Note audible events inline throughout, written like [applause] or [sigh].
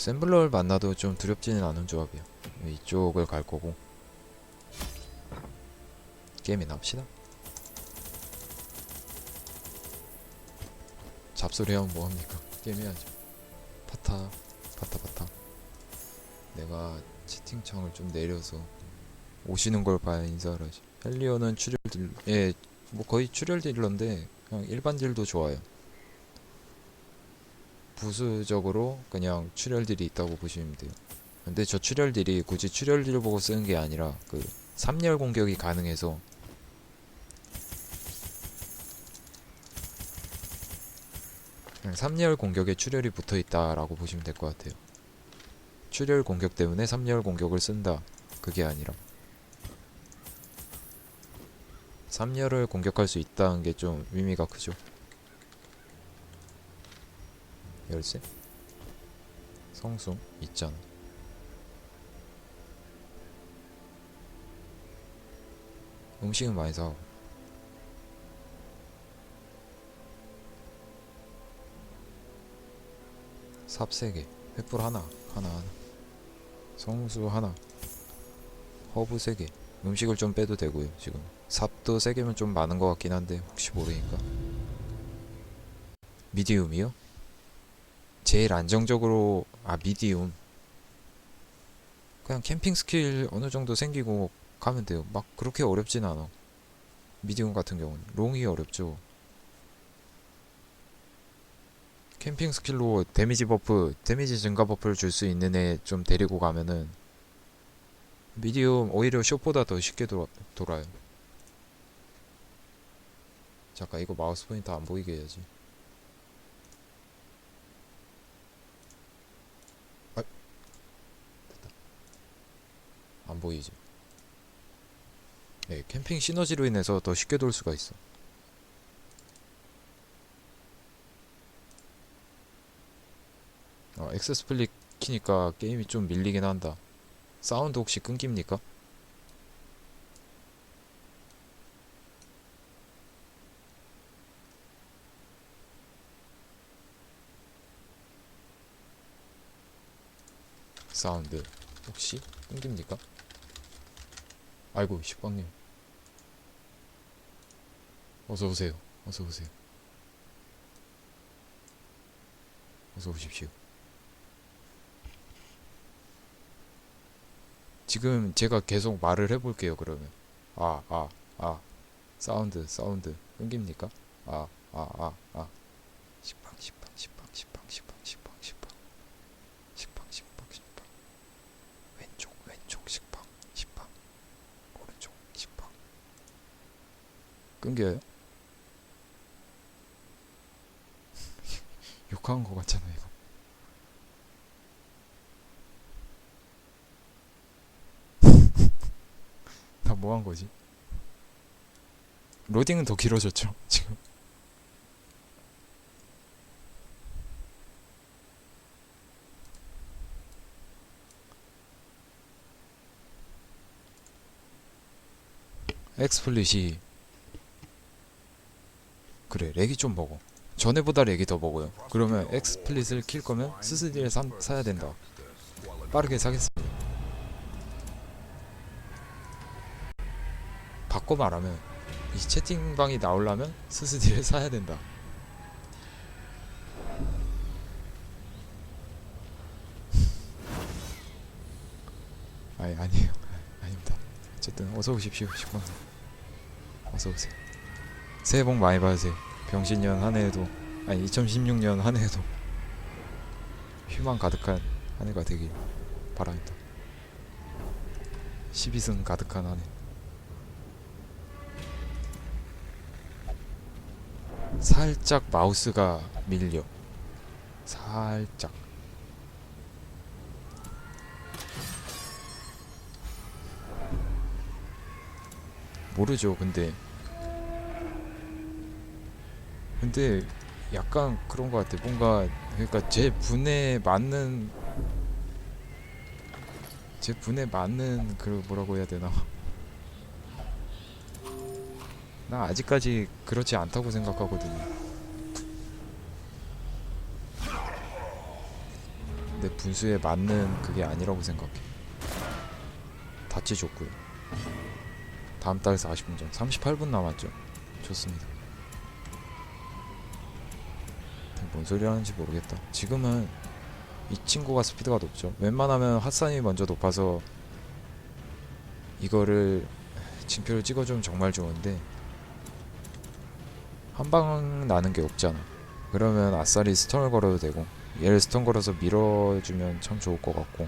샘블러를 만나도 좀 두렵지는 않은 조합이야. 이쪽을 갈 거고 게임이나 합시다. 잡소리 하면 뭐합니까? 게임 해야죠. 파타, 파타, 파타. 내가 채팅창을 좀 내려서 오시는 걸 봐야 인사를 하지. 헬리오는 출혈 딜, 예, 뭐 거의 출혈 딜러인데 그냥 일반 딜도 좋아요. 부수적으로 그냥 출혈 딜이 있다고 보시면 돼요. 근데 저 출혈 딜이 굳이 출혈 딜 보고 쓰는 게 아니라 그 3열 공격이 가능해서 그냥 3열 공격에 출혈이 붙어 있다라고 보시면 될 것 같아요. 출혈 공격 때문에 3열 공격을 쓴다. 그게 아니라 3열을 공격할 수 있다는 게 좀 의미가 크죠. 열쇠? 성수 있잖아. 음식은 많이 사고. 삽 3개, 횃불 하나, 하나, 하나. 성수 하나, 허브 3개. 음식을 좀 빼도 되고요, 지금. 삽도 3개면 좀 많은 것 같긴 한데, 혹시 모르니까. 미디움이요? 제일 안정적으로 아 미디움. 그냥 캠핑 스킬 어느 정도 생기고 가면 돼요. 막 그렇게 어렵진 않아. 미디움 같은 경우는. 롱이 어렵죠. 캠핑 스킬로 데미지 버프 데미지 증가 버프를 줄 수 있는 애 좀 데리고 가면은 미디움 오히려 숏보다 더 쉽게 돌아, 돌아요. 잠깐 이거 마우스 포인터 안 보이게 해야지 안 보이지. 네, 캠핑 시너지로 인해서 더 쉽게 돌 수가 있어. 어, 엑스 스플릿 키니까 게임이 좀 밀리긴 한다. 사운드 혹시 끊깁니까? 사운드 혹시? 끊깁니까? 아이고 식빵님. 어서 오세요. 어서 오세요. 어서 오십시오. 지금 제가 계속 말을 해볼게요 그러면. 아 아 아. 사운드 사운드. 끊깁니까? 아 아 아 아 끊겨요? [laughs] 욕하는 거 같잖아 이거 [laughs] 나 뭐 한 거지? 로딩은 더 길어졌죠 지금 엑스플릿이 그래 렉이 좀 먹어. 전에보다 렉이 더 먹어요. 그러면 엑스플릿을 킬 거면 스스디를 사, 사야 된다. 빠르게 사겠습니다. 바꿔 말하면 이 채팅방이 나오려면 스스디를 사야 된다. 아니 아니에요. 아닙니다. 어쨌든 어서 오십시오 식빵 어서 오세요 새해 복 많이 받으세요. 병신년 한 해에도 아니 2016년 한 해에도 [laughs] 희망 가득한 한 해가 되길 바랍니다. 12승 가득한 한 해. 살짝 마우스가 밀려. 살짝. 모르죠 근데 근데 약간 그런 것 같아. 뭔가 그러니까 제 분에 맞는 제 분에 맞는 그 뭐라고 해야 되나? 나 아직까지 그렇지 않다고 생각하거든요. 근데 분수에 맞는 그게 아니라고 생각해. 다치 좋고요. 다음 달 40분 전 38분 남았죠. 좋습니다 뭔 소리 하는지 모르겠다. 지금은 이 친구가 스피드가 높죠. 웬만하면 핫산이 먼저 높아서 이거를 징표를 찍어주면 정말 좋은데 한 방 나는 게 없잖아. 그러면 아싸리 스턴을 걸어도 되고 얘를 스턴 걸어서 밀어주면 참 좋을 것 같고.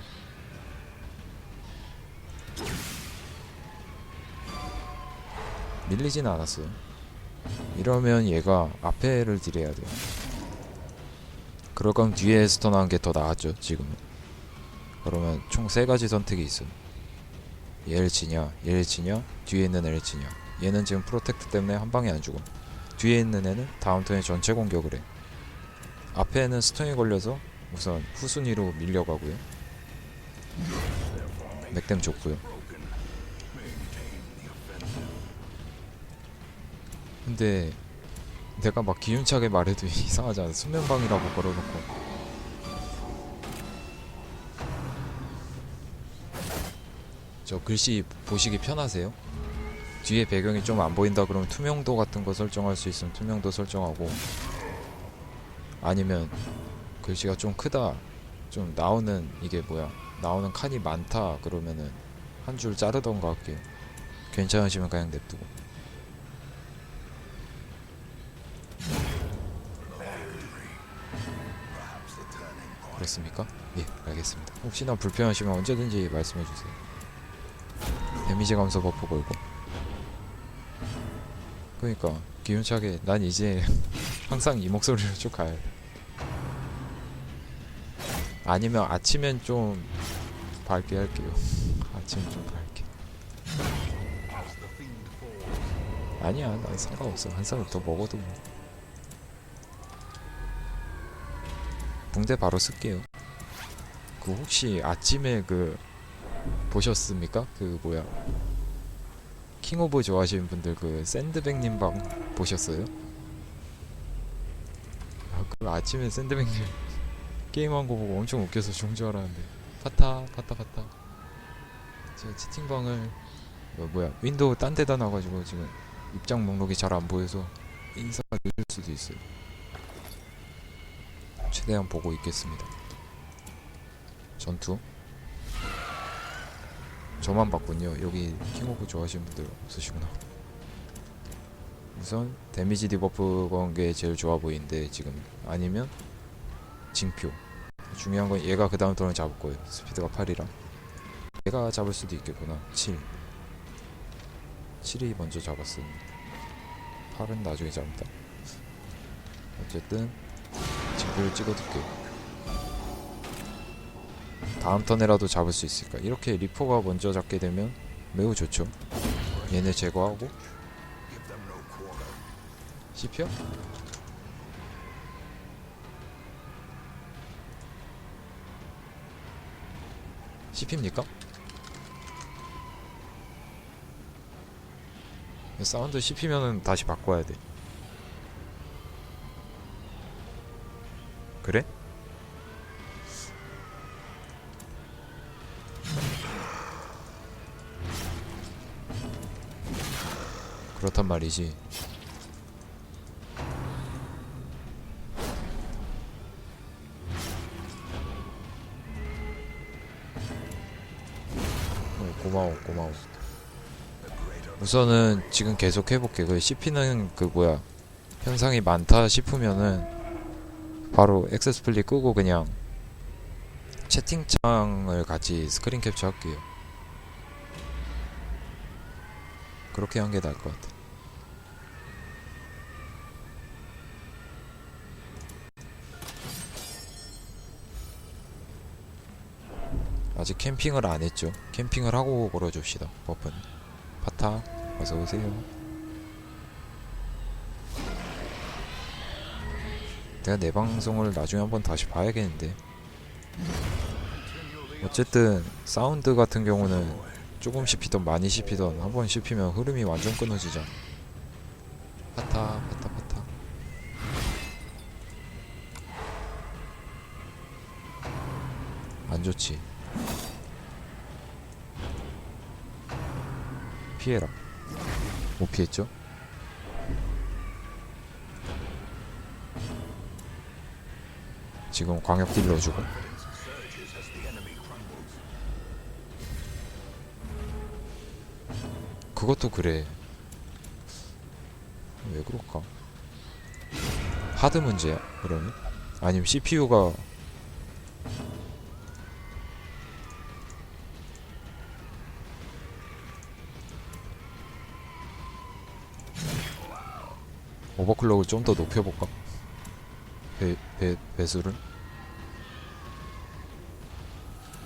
밀리진 않았어요. 이러면 얘가 앞에를 딜해야 돼요 그럴 거면 뒤에 스턴하는 게더 나았죠 지금은. 그러면 총 세 가지 선택이 있어요 얘를 치냐 얘를 치냐 뒤에 있는 애를 치냐. 얘는 지금 프로텍트 때문에 한 방에 안 죽음. 뒤에 있는 애는 다음 턴에 전체 공격을 해. 앞에 는 스턴이 걸려서 우선 후순위로 밀려가고요. 맥댐 좋고요. 근데 내가 막 기운차게 말해도 [laughs] 이상하지 않아? 수면방이라고 걸어놓고. 저 글씨 보시기 편하세요? 뒤에 배경이 좀 안 보인다 그러면 투명도 같은 거 설정할 수 있으면 투명도 설정하고. 아니면 글씨가 좀 크다 좀 나오는 이게 뭐야? 나오는 칸이 많다 그러면은 한 줄 자르던가 할게요. 괜찮으시면 그냥 냅두고 그렇습니까? 예 알겠습니다. 혹시나 불편하시면 언제든지 말씀해 주세요. 데미지 감소 버프 걸고. 그러니까 기운차게 난 이제 [laughs] 항상 이 목소리로 쭉 가요 아니면 아침엔 좀 밝게 할게요. 아침엔 좀 밝게. 아니야 난 상관없어. 한살더 먹어도 뭐 붕대 바로 쓸게요. 그 혹시 아침에 그 보셨습니까? 그 뭐야? 킹 오브 좋아하시는 분들 그 샌드백님 방 보셨어요? 아, 그 아침에 샌드백님 [laughs] 게임한 거 보고 엄청 웃겨서 좋은 줄 알았는데. 파타 파타 파타. 제가 채팅방을 뭐, 뭐야? 윈도우 딴 데다 놔가지고 지금 입장 목록이 잘 안 보여서 인사가 늦을 수도 있어요 최대한 보고 있겠습니다 전투 저만 봤군요. 여기 킹오브 좋아하시는 분들 없으시구나. 우선 데미지 디버프 건게 제일 좋아 보이는데 지금 아니면 징표. 중요한 건 얘가 그 다음 턴을 잡을 거예요. 스피드가 8이라. 얘가 잡을 수도 있겠구나. 7. 7이 먼저 잡았으니 8은 나중에 잡는다. 어쨌든 를 찍어둘게요. 다음 턴에라도 잡을 수 있을까 이렇게 리포가 먼저 잡게 되면 매우 좋죠 얘네 제거하고 씹혀? 씹힙니까? 사운드 씹히면은 다시 바꿔야 돼 그래? 그렇단 말이지. 어, 고마워, 고마워. 우선은 지금 계속 해볼게. 그 씹히는 그 뭐야 현상이 많다 싶으면은 바로 액세스 플리 끄고 그냥 채팅창을 같이 스크린 캡처 할게요. 그렇게 한 게 나을 것 같아. 아직 캠핑을 안 했죠. 캠핑을 하고 걸어줍시다. 버프는. 파타, 어서 오세요. 내가 내 방송을 나중에 한번 다시 봐야겠는데. 어쨌든 사운드 같은 경우는 조금 씹히던 많이 씹히던 한 번 씹히면 흐름이 완전 끊어지잖아. 파타, 파타, 파타. 안 좋지 피해라 못 피했죠? 지금 광역 딜 넣어주고 그것도 그래 왜 그럴까? 하드 문제야 그러면? 아니면 CPU가 오버클럭을 좀 더 높여볼까? 배, 배, 배수를?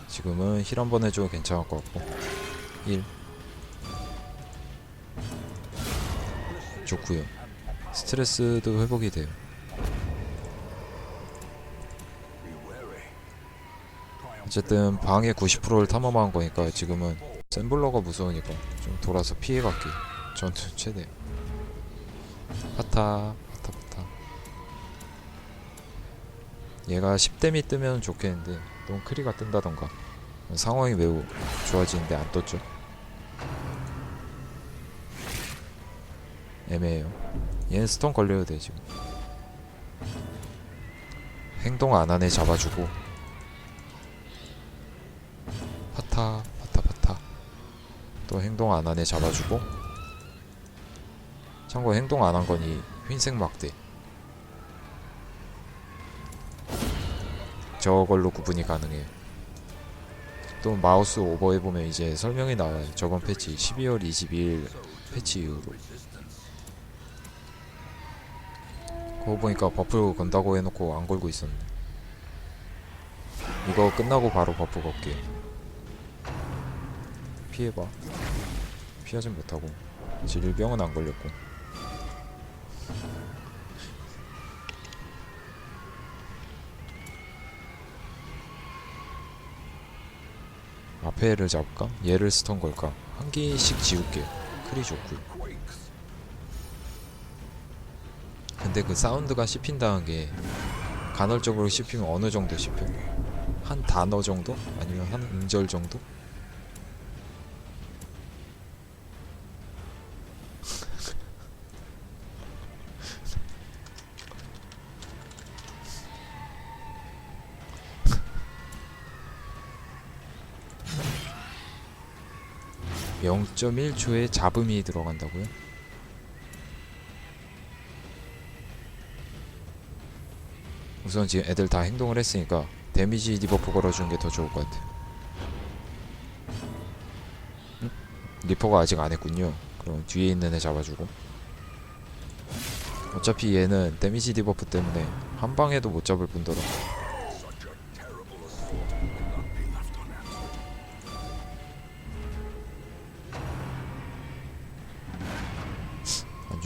지금은 힐 한 번 해줘도 괜찮을 것 같고. 1 좋구요. 스트레스도 회복이 돼요. 어쨌든 방의 90%를 탐험한 거니까 지금은 샘블러가 무서우니까 좀 돌아서 피해갈게 전투 최대 파타 파타 파타 얘가 10댐이 뜨면 좋겠는데 너무 크리가 뜬다던가 상황이 매우 좋아지는데 안 떴죠. 애매해요. 얘는 스톤 걸려도 돼 지금. 행동 안 하네 잡아주고. 파타 파타 파타. 또 행동 안 하네 잡아주고. 참고 행동 안 한 거니 흰색 막대 저걸로 구분이 가능해요 또 마우스 오버해보면 이제 설명이 나와요. 저번 패치 12월 22일 패치 이후로. 그거 보니까 버프 건다고 해놓고 안 걸고 있었네. 이거 끝나고 바로 버프 걸게요 피해봐. 피하진 못하고. 질병은 안 걸렸고 앞에를 잡을까? 얘를 스턴 걸까? 한 개씩 지울게요 크리 좋고요 근데 그 사운드가 씹힌다는 게 간헐적으로 씹히면 어느 정도 씹혀? 한 단어 정도? 아니면 한 음절 정도? (0.1초의) 잡음이 들어간다고요? 우선 지금 애들 다 행동을 했으니까 데미지 디버프 걸어주는 게 더 좋을 것 같아. 응? 리퍼가 아직 안 했군요. 그럼 뒤에 있는 애 잡아주고. 어차피 얘는 데미지 디버프 때문에 한 방에도 못 잡을 뿐더러.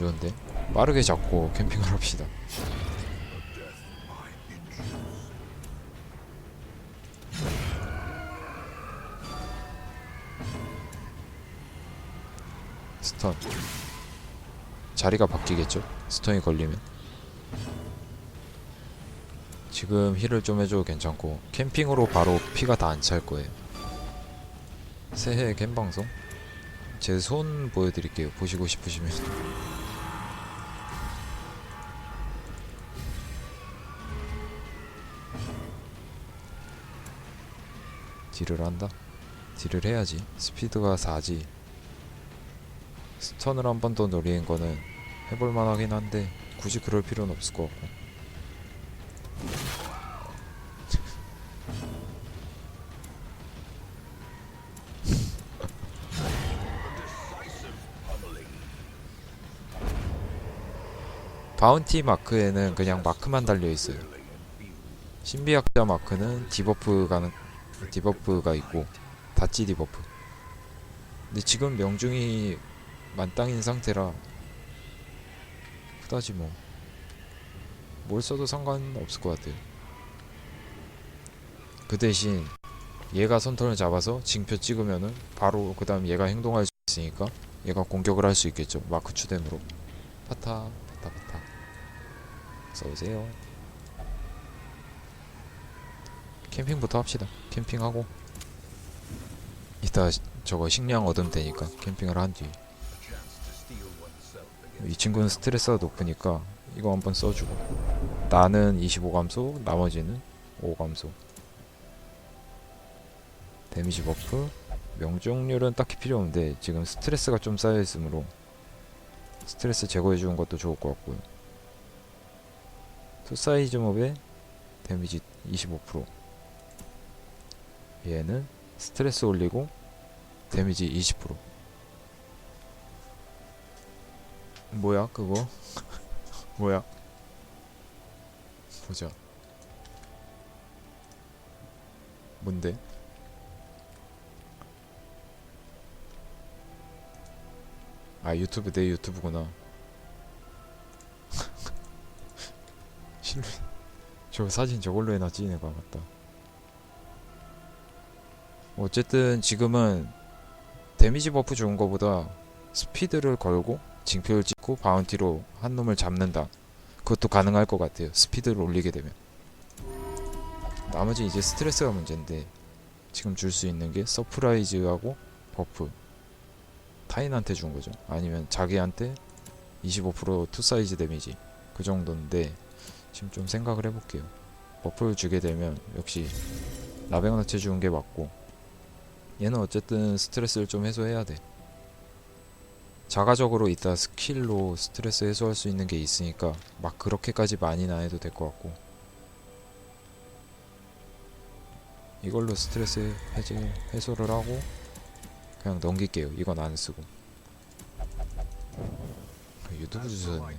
좋은데? 빠르게 잡고 캠핑을 합시다. 스턴 자리가 바뀌겠죠? 스턴이 걸리면 지금 힐을 좀 해줘도 괜찮고 캠핑으로 바로 피가 다 안 찰 거예요 새해 캠방송 제 손 보여드릴게요 보시고 싶으시면 딜을 한다? 딜을 해야지 스피드가 4지 스턴을 한 번 더 노리는 거는 해볼 만 하긴 한데 굳이 그럴 필요는 없을 것 같고 [laughs] 바운티 마크에는 그냥 마크만 달려 있어요. 신비학자 마크는 디버프가 는 디버프가 있고 다찌 디버프. 근데 지금 명중이 만땅인 상태라 그다지 뭐. 뭘 써도 상관없을 것 같아요. 그 대신 얘가 선턴을 잡아서 징표 찍으면은 바로 그 다음 얘가 행동할 수 있으니까 얘가 공격을 할 수 있겠죠. 마크 추뎀으로. 파타 파타 파타. 써오세요. 캠핑부터 합시다. 캠핑하고. 이따 시- 저거 식량 얻으면 되니까 캠핑을 한 뒤에 이 친구는 스트레스가 높으니까 이거 한번 써주고. 나는 25감소 나머지는 5감소. 데미지 버프. 명중률은 딱히 필요 없는데 지금 스트레스가 좀 쌓여 있으므로 스트레스 제거해 주는 것도 좋을 것 같고요. 투사이즈 몹의 데미지 25% 얘는 스트레스 올리고 데미지 20% 뭐야 그거? [laughs] 뭐야? 보자. 뭔데? 아 유튜브 내 유튜브구나. [laughs] 실루 저 사진 저걸로 해놨지 내가 맞다 어쨌든 지금은 데미지 버프 좋은 거보다 스피드를 걸고 징표를 찍고 바운티로 한 놈을 잡는다. 그것도 가능할 것 같아요. 스피드를 올리게 되면. 나머지 이제 스트레스가 문제인데 지금 줄 수 있는 게 서프라이즈하고 버프. 타인한테 준 거죠. 아니면 자기한테 25% 투사이즈 데미지. 그 정도인데 지금 좀 생각을 해볼게요. 버프를 주게 되면 역시 라벤너체 주는 게 맞고 얘는 어쨌든 스트레스를 좀 해소해야 돼. 자가적으로 이따 스킬로 스트레스 해소할 수 있는 게 있으니까 막 그렇게까지 많이는 안 해도 될 것 같고. 이걸로 스트레스 해제 해소를 하고 그냥 넘길게요. 이건 안 쓰고. 유튜브 주셨네.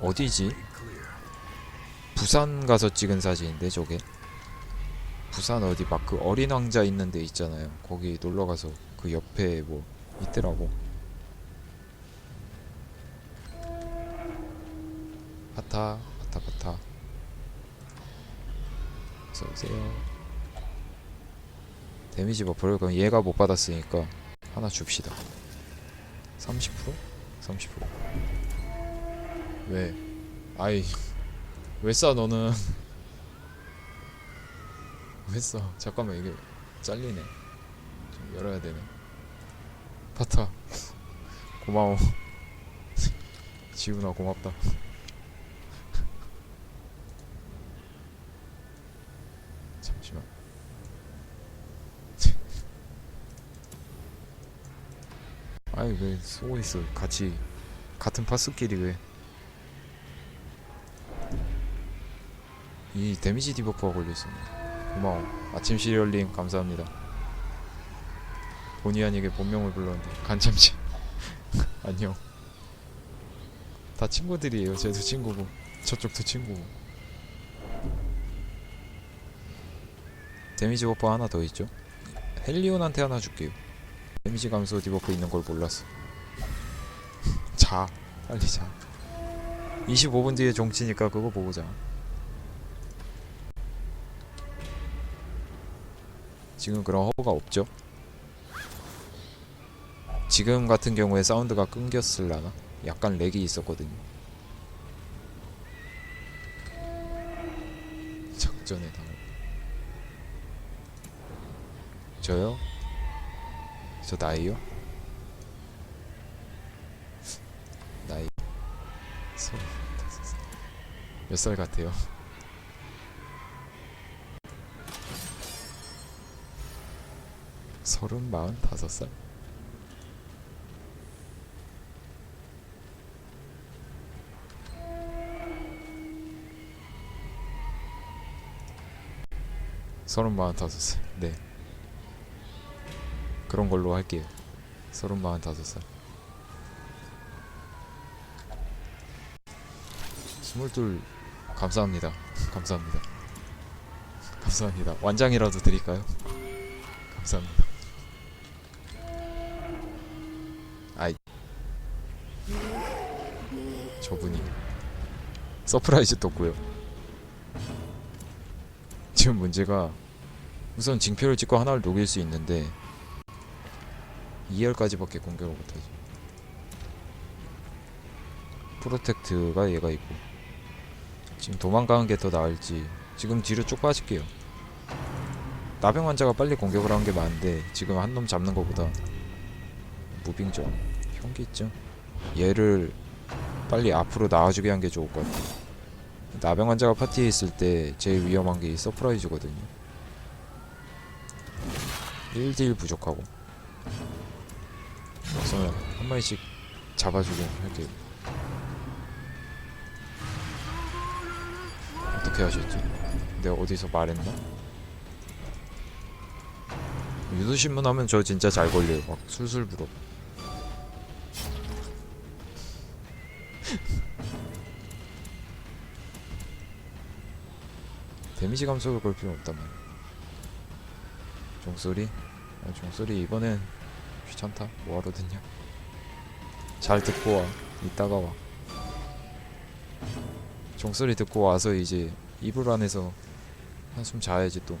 어디지? 부산 가서 찍은 사진인데 저게 부산 어디 막 그 어린 왕자 있는 데 있잖아요. 거기 놀러 가서 그 옆에 뭐 있더라고. 파타 파타 파타. 어서오세요. 데미지 버프를 그럼 얘가 못 받았으니까 하나 줍시다. 30%? 30% 왜? 아이 [laughs] 왜 싸 너는 왜 써? 잠깐만 이게 잘리네. 좀 열어야 되네. 파타. [laughs] 고마워. [laughs] 지훈아 고맙다. [laughs] 잠시만. 아이 왜 쏘고 있어? 같이 같은 파스끼리 왜? 이 데미지 디버프가 걸려있었네 고마워. 아침 시리얼님 감사합니다. 본의 아니게 본명을 불렀는데 간참치 [laughs] 안녕. 다 친구들이에요. 쟤도 친구고 저쪽도 친구고. 데미지 버프 하나 더 있죠? 헬리온한테 하나 줄게요. 데미지 감소 디버프 있는 걸 몰랐어. [laughs] 자 빨리 자. 25분 뒤에 종치니까 그거 보고 자 지금 그런 허브가 없죠 지금 같은 경우에 사운드가 끊겼을라나 약간 렉이 있었거든요 작전에 당할 저요? 저 나이요? 나이 몇 살 같아요? 서른 마흔 다섯 살? 서른 마흔 다섯 살. 네. 그런 걸로 할게요. 서른 마흔 다섯 살. 스물둘 감사합니다. 감사합니다. 감사합니다. 완장이라도 드릴까요? 감사합니다. 저분이. 서프라이즈 떴고요. 지금 문제가 우선 징표를 찍고 하나를 녹일 수 있는데 2열까지밖에 공격을 못하지. 프로텍트가 얘가 있고. 지금 도망가는 게 더 나을지 지금 뒤로 쭉 빠질게요. 나병 환자가 빨리 공격을 하는 게 많은데 지금 한 놈 잡는 것보다 무빙 좀. 형기 있죠? 얘를 빨리 앞으로 나와주게 한 게 좋을 것 같아 나병 환자가 파티에 있을 때 제일 위험한 게이 서프라이즈거든요. 1딜 부족하고. 그래서 한 마리씩 잡아주긴 할게요. 어떻게 하셨지? 내가 어디서 말했나? 유도신문 하면 저 진짜 잘 걸려요. 막 술술 불어 데미지 감소를 걸 필요 없단 말이야 종소리? 아, 종소리 이번엔 귀찮다. 뭐하러 듣냐 잘 듣고 와. 이따가 와. 종소리 듣고 와서 이제 이불 안에서 한숨 자야지 또.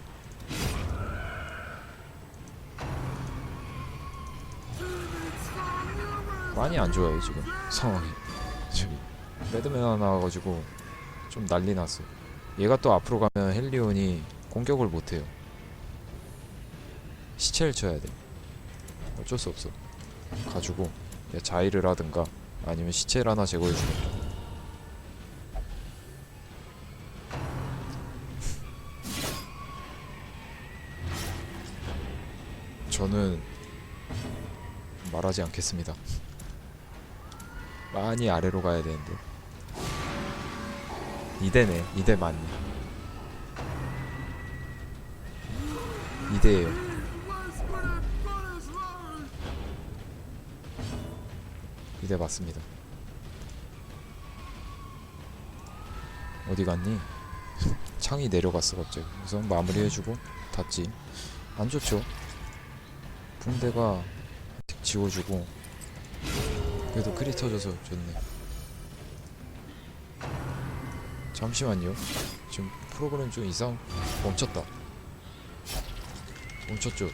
많이 안 좋아요 지금 상황이. 저기 매드맨 하나 나와가지고 좀 난리 났어 얘가 또 앞으로 가면 헬리온이 공격을 못해요 시체를 쳐야 돼 어쩔 수 없어 가지고 야 자의를 하든가 아니면 시체를 하나 제거해 주면 저는 말하지 않겠습니다. 많이 아래로 가야 되는데. 이대네. 이대 맞네. 이대예요. 이대 맞습니다. 어디 갔니? 창이 내려갔어 갑자기. 우선 마무리해주고 닫지. 안 좋죠. 붕대가 틱 지워주고 그래도 크리 터져서 좋네 잠시만요. 지금 프로그램 좀 이상 멈췄다. 멈췄죠?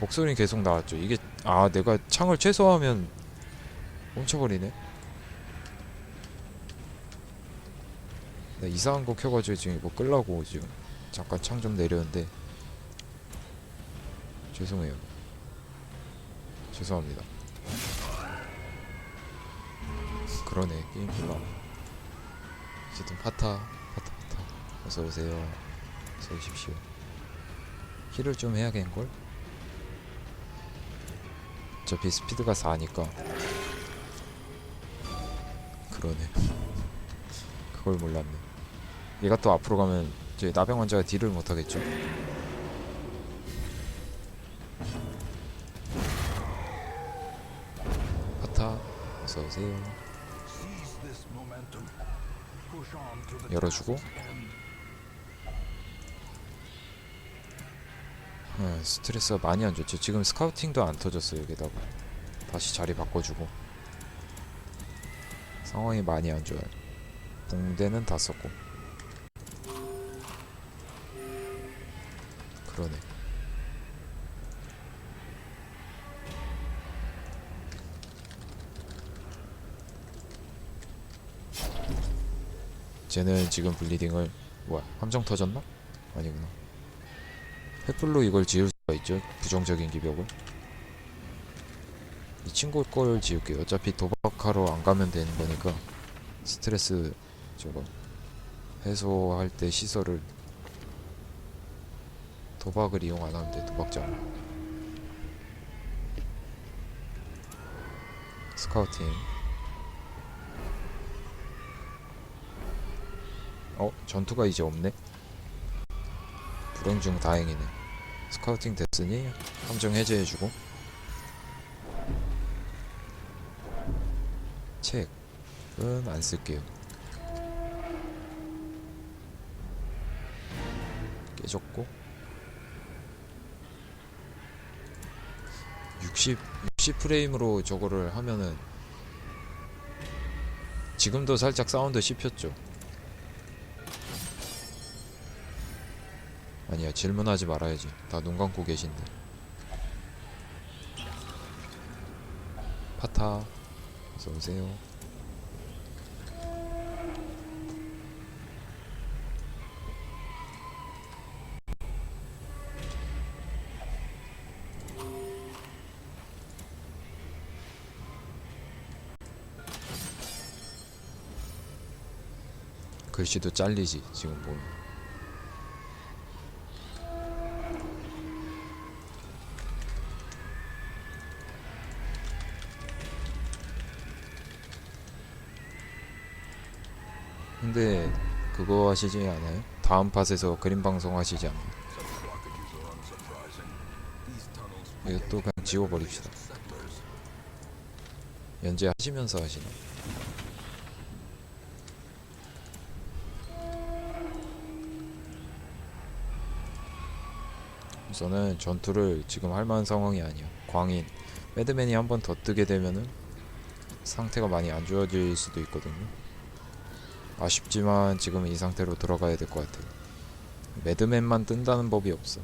목소리는 계속 나왔죠. 이게 아 내가 창을 최소화하면 멈춰버리네. 나 이상한 거 켜가지고 지금 이거 끌라고 지금 잠깐 창 좀 내렸는데 죄송해요. 죄송합니다. 그러네 게임 끌라. 어쨌든 파타 파타 파타 어서 오세요. 어서 오십시오. 힐을 좀 해야겠걸? 어차피 스피드가 4니까 그러네. 그걸 몰랐네. 얘가 또 앞으로 가면 이제 나병 환자가 딜을 못 하겠죠. 어서 오세요. 열어주고 아, 스트레스가 많이 안 좋죠. 지금 스카우팅도 안 터졌어요. 여기다가 다시 자리 바꿔주고 상황이 많이 안 좋아요. 붕대는 다 썼고. 그러네. 쟤는 지금 블리딩을 뭐야 함정 터졌나? 아니구나. 횃불로 이걸 지울 수가 있죠. 부정적인 기벽을. 이 친구 걸 지울게요. 어차피 도박하러 안 가면 되는 거니까 스트레스 저거 해소할 때 시설을 도박을 이용 안 하면 돼. 도박장. 스카우팅. 어 전투가 이제 없네. 불행 중 다행이네. 스카우팅 됐으니 함정 해제해주고. 책은 안 쓸게요. 깨졌고 60 60 프레임으로 저거를 하면은 지금도 살짝 사운드 씹혔죠. 아니야 질문하지 말아야지. 다 눈 감고 계신데. 파타 어서 오세요. 글씨도 잘리지 지금 보면 근데 그거 하시지 않아요? 다음 팟에서 그림 방송 하시지 않아요? 이것도 그냥 지워버립시다 연재 하시면서 하시나? 우선은 전투를 지금 할 만한 상황이 아니야 광인 매드맨이 한 번 더 뜨게 되면은 상태가 많이 안 좋아질 수도 있거든요 아쉽지만 지금 이 상태로 들어가야 될 것 같아요. 매드맨만 뜬다는 법이 없어.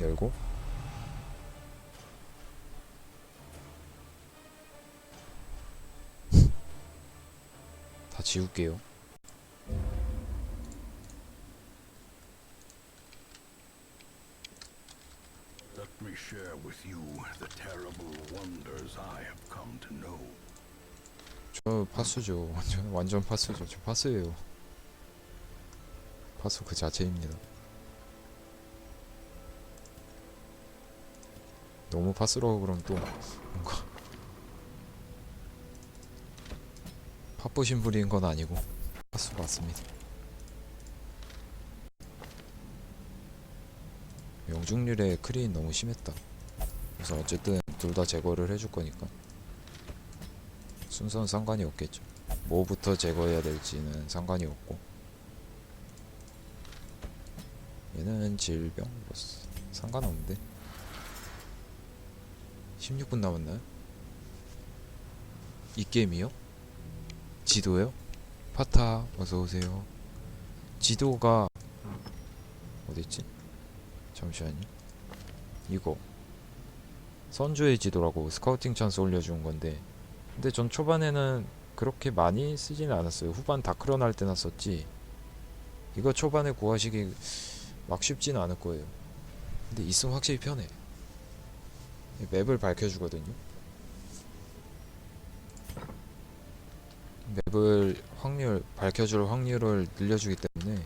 열고 다 지울게요. With you the terrible wonders I have come to know. 저 파수죠. 완전 완전 파수죠. 저 파수예요. 파수 그 자체입니다. 너무 파수라고 그럼 또 뭔가 파뿌신 분인 건 아니고 파수 맞습니다. 영중률의 크리인 너무 심했다. 그래서 어쨌든 둘 다 제거를 해줄 거니까 순서는 상관이 없겠죠. 뭐부터 제거해야 될지는 상관이 없고 얘는 질병 뭐 쓰- 상관없는데 16분 남았나요? 이 게임이요? 지도요? 파타 어서오세요 지도가 어딨지? 잠시만요 이거 선주의 지도라고 스카우팅 찬스 올려준 건데 근데 전 초반에는 그렇게 많이 쓰지는 않았어요. 후반 다크런 할 때나 썼지. 이거 초반에 구하시기 막 쉽지는 않을 거예요. 근데 있으면 확실히 편해. 맵을 밝혀주거든요. 맵을 확률 밝혀줄 확률을 늘려주기 때문에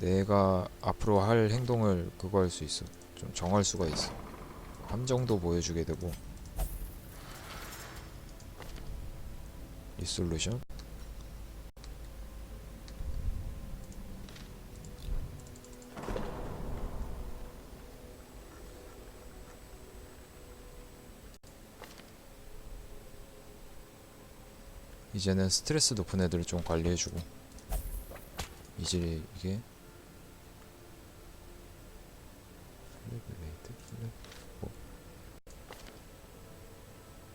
내가 앞으로 할 행동을 그거 할 수 있어. 좀 정할 수가 있어. 함정도 보여주게 되고. 리솔루션 이제는 스트레스 높은 애들을 좀 관리해주고 이제 이게 플래그레이드 플래그 뭐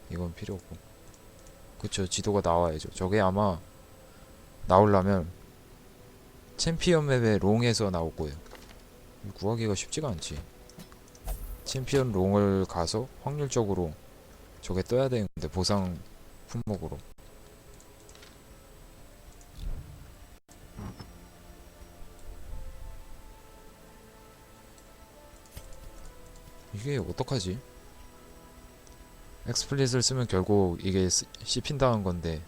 이건 필요 없고. 그쵸 지도가 나와야죠. 저게 아마 나오려면 챔피언 맵의 롱에서 나올 거예요. 구하기가 쉽지가 않지. 챔피언 롱을 가서 확률적으로 저게 떠야 되는데 보상 품목으로 이게 어떡하지? 엑스플릿을 쓰면 결국 이게 스- 씹힌다는 건데